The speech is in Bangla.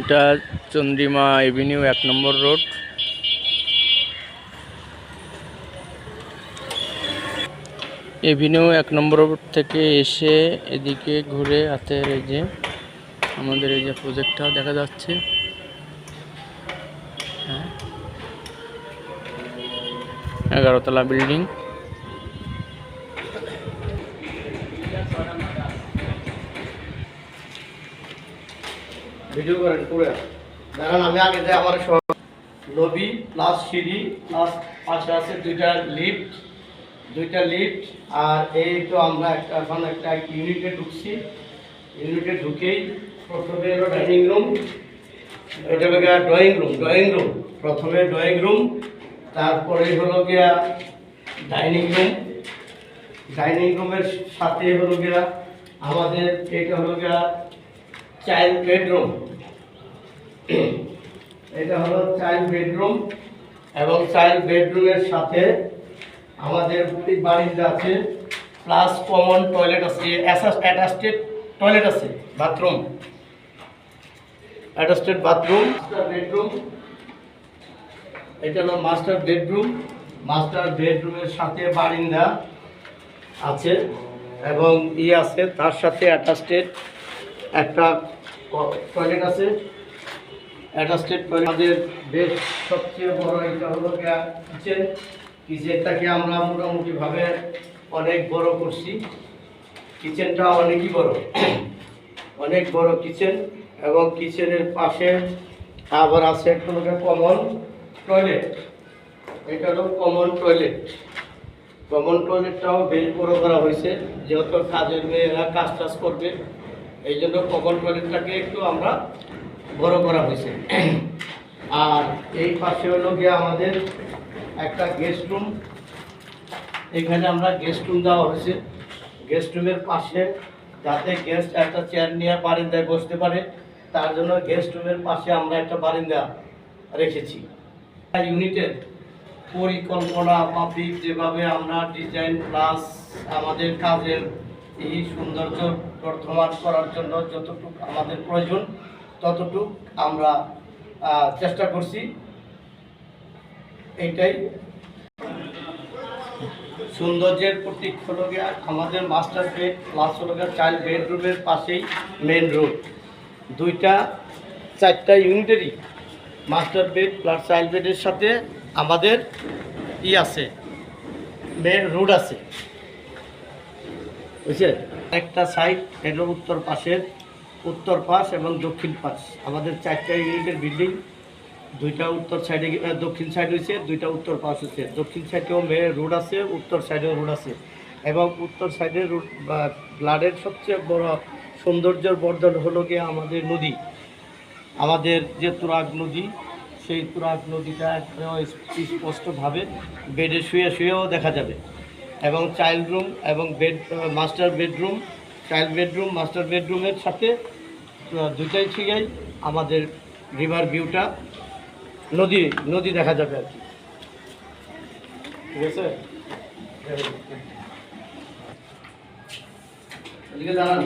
এটা চন্দ্রিমা এভিনিউ এক নম্বর রোড। এভিনিউ এক নম্বর রোড থেকে এসে এদিকে ঘুরে হাতের এই যে আমাদের এই যে প্রজেক্টটা দেখা যাচ্ছে। হ্যাঁ। এগারোতলা বিল্ডিং। ভিডিও করেন পুরো দাঁড়ান আমি আগে যে আমার লবি প্লাস সিঁড়ি প্লাস পাশে আছে দুইটা লিফট দুইটা লিফট আর এই তো আমরা একটা, এখন একটা ইউনিটে ঢুকছি। ইউনিটে ঢুকেই প্রথমে হলো ডাইনিং রুম এটা হলো গিয়া ড্রয়িং রুম ড্রয়িং রুম প্রথমে ড্রয়িং রুম তারপরে হলো গিয়া ডাইনিং রুম ডাইনিং রুমের সাথে হলো গিয়া আমাদের, এটা হলো গিয়া চাইল্ড বেডরুম। এটা হলো চাইল্ড বেডরুম এবং চাইল্ড বেডরুমের সাথে আমাদের বাড়িতে আছে প্লাস কমন টয়লেট আছে অ্যাটাস্টেড টয়লেট আছে বাথরুম অ্যাটাস্টেড বাথরুম বেডরুম এটা হলো মাস্টার বেডরুম মাস্টার বেডরুমের সাথে বারিন্দা আছে এবং ই আছে, তার সাথে অ্যাটাস্টেড একটা টয়লেট আছে। অ্যাটাস্টেড টয়লেট আমাদের বেশ সবচেয়ে বড় এটা হলো কিচেন কিচেনটাকে আমরা মোটামুটিভাবে অনেক বড় করছি। কিচেনটা অনেকই বড়। অনেক বড় কিচেন এবং কিচেনের পাশে আবার আছে একটা হলো কমন টয়লেট এটা হলো কমন টয়লেট কমন টয়লেটটাও বেশ বড় করা হয়েছে। যেহেতু কাজের মেয়েরা কাজ টাজ করবে এই জন্য কমন টয়লেটটাকে একটু আমরা বড় করা হয়েছে। আর এই পাশে হলো গিয়ে আমাদের একটা গেস্ট রুম এখানে আমরা গেস্ট রুম দেওয়া হয়েছে। গেস্ট রুমের পাশে যাতে গেস্ট একটা চেয়ার নিয়ে বারিন্দায় বসতে পারে, তার জন্য গেস্ট রুমের পাশে আমরা একটা বারিন্দা রেখেছি। ইউনিটের পরিকল্পনা মাফিক যেভাবে আমরা ডিজাইন প্লাস আমাদের কাজের এই সৌন্দর্য বর্ধমান করার জন্য যতটুকু আমাদের প্রয়োজন, ততটুক আমরা চেষ্টা করছি। এইটাই। সৌন্দর্যের প্রতীক হলো আমাদের মাস্টার বেড প্লাস হলো চাইল্ড বেডরুমের পাশেই মেন রোড দুইটা, চারটা ইউনিটেরই মাস্টার বেড প্লাস চাইল্ড বেডের সাথে আমাদের ই আছে মেন রোড আছে। বুঝছে? একটা সাইড এটা উত্তর পাশের, উত্তর পাশ এবং দক্ষিণ পাশ। আমাদের চারটা ইউনিটের বিল্ডিং দুইটা উত্তর সাইডে দক্ষিণ সাইড হয়েছে দুইটা উত্তর পাশ হয়েছে দক্ষিণ সাইডেও মেয়ে রোড আছে, উত্তর সাইডেও রোড আছে। এবং উত্তর সাইডের রোড বা ব্লাডের সবচেয়ে বড় সৌন্দর্যের বর্ধন হলো গিয়ে আমাদের নদী। আমাদের যে তুরাগ নদী, সেই তুরাগ নদীটা স্পষ্টভাবে বেডে শুয়ে শুয়েও দেখা যাবে। এবং চাইল্ড রুম এবং bed master bedroom child bedroom master বেডরুমের সাথে দুটাই ঠিকই আমাদের রিভার ভিউটা নদী নদী দেখা যাবে আর কি। ঠিক আছে? দাঁড়ান।